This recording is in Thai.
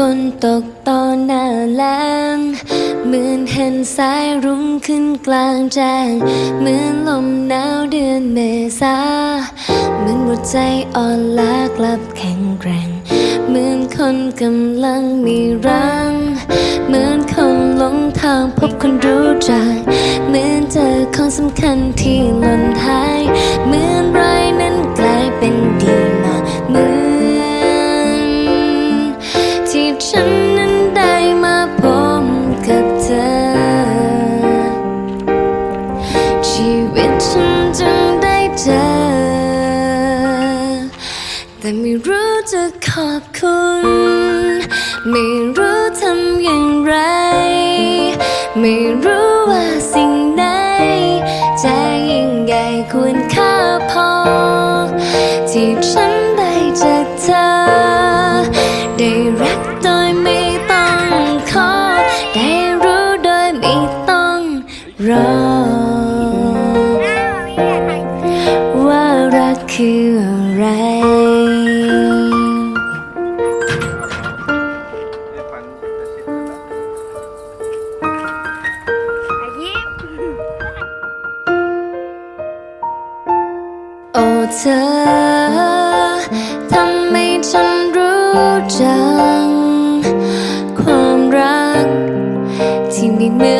นฝนตกตอนหน้าแลงเหมือนเห็นสายรุ้งขึ้นกลางแจ้งเหมือนลมหนาวเดือนเมษาเหมือนหัวใจอ่อนล้ากลับแข็งแกร่งเหมือนคนกำลังมีรังเหมือนคนหลงทางพบคนรู้จักเหมือนเจอของสำคัญที่หล่นหายเหมือนไร ฉันนั้นได้มาพบกับเธอ ชีวิตฉันจึงได้เจอ แต่ไม่รู้จะขอบคุณ ไม่รู้ทำอย่างไร ไม่รู้ว่าสิ่งไหนจะยิ่งใหญ่ควรค่าพอ ที่ฉันได้จากเธอ รอว่ารักคืออะไร โอ้เธอทำให้ฉันรู้จัง ความรักที่ไม่เหมื